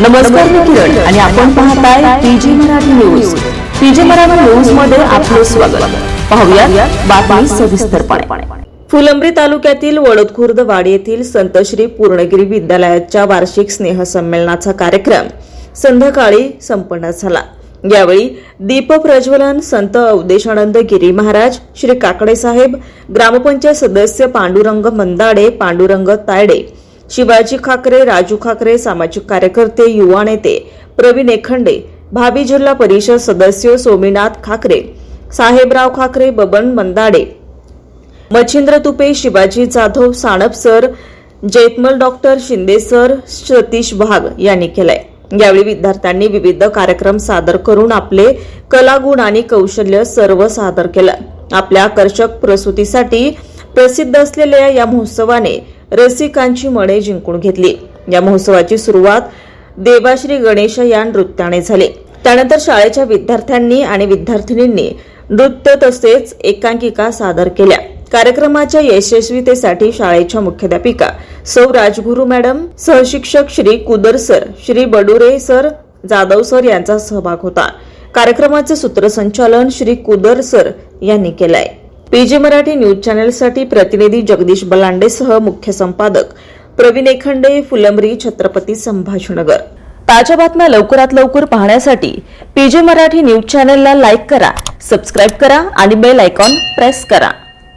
नमस्कार मी किरण आणि आपण पाहताय PG Marathi news. PG Marathi न्यूजमध्ये आपले स्वागत. पाहूया बातमी सविस्तरपणे. फुलंब्री तालुक्यातील वडदखुर्द वाडी येथील संत श्री पूर्णगिरी विद्यालयाच्या वार्षिक स्नेह संमेलनाचा कार्यक्रम संध्याकाळी संपन्न झाला. यावेळी दीप प्रज्वलन संत अवदेशानंद गिरी महाराज श्री काकडे साहेब ग्रामपंचायत सदस्य पांडुरंग मंदाडे पांडुरंग तायडे शिवाजी खाकरे राजू खाकरे सामाजिक कार्यकर्ते युवा नेते प्रवीण एखंडे भावी जिल्हा परिषद सदस्य Sominath Khakare Sahebrao Khakare Baban Mandade Machhindra Tupe Shivaji Jadhav Sanap sir Jaitmal doctor Shinde sir Satish भाग यांनी केलंय. यावेळी विद्यार्थ्यांनी विविध कार्यक्रम सादर करून आपले कलागुण आणि कौशल्य सर्व सादर केलं. आपल्या आकर्षक प्रस्तुतीसाठी प्रसिद्ध असलेल्या या महोत्सवाने रसिकांची मने जिंकून घेतली. या महोत्सवाची सुरुवात देवाश्री गणेश या नृत्याने झाली. त्यानंतर शाळेच्या विद्यार्थ्यांनी आणि विद्यार्थिनींनी नृत्य तसेच एकांकिका सादर केल्या. कार्यक्रमाच्या यशस्वीतेसाठी शाळेच्या मुख्याध्यापिका सौ Rajguru madam सहशिक्षक Shri Kudar sir Shri Badure sir Jadhav sir यांचा सहभाग होता. कार्यक्रमाचे सूत्रसंचालन श्री कुदर सर यांनी केलंय. पीजी मराठी न्यूज चॅनेलसाठी प्रतिनिधी जगदीश बलांडेसह मुख्य संपादक प्रवीण एखंडे फुलंबरी छत्रपती संभाजीनगर. ताज्या बातम्या लवकरात लवकर पाहण्यासाठी पीजे मराठी न्यूज चॅनेलला लाईक करा सबस्क्राईब करा आणि बेल आयकॉन प्रेस करा.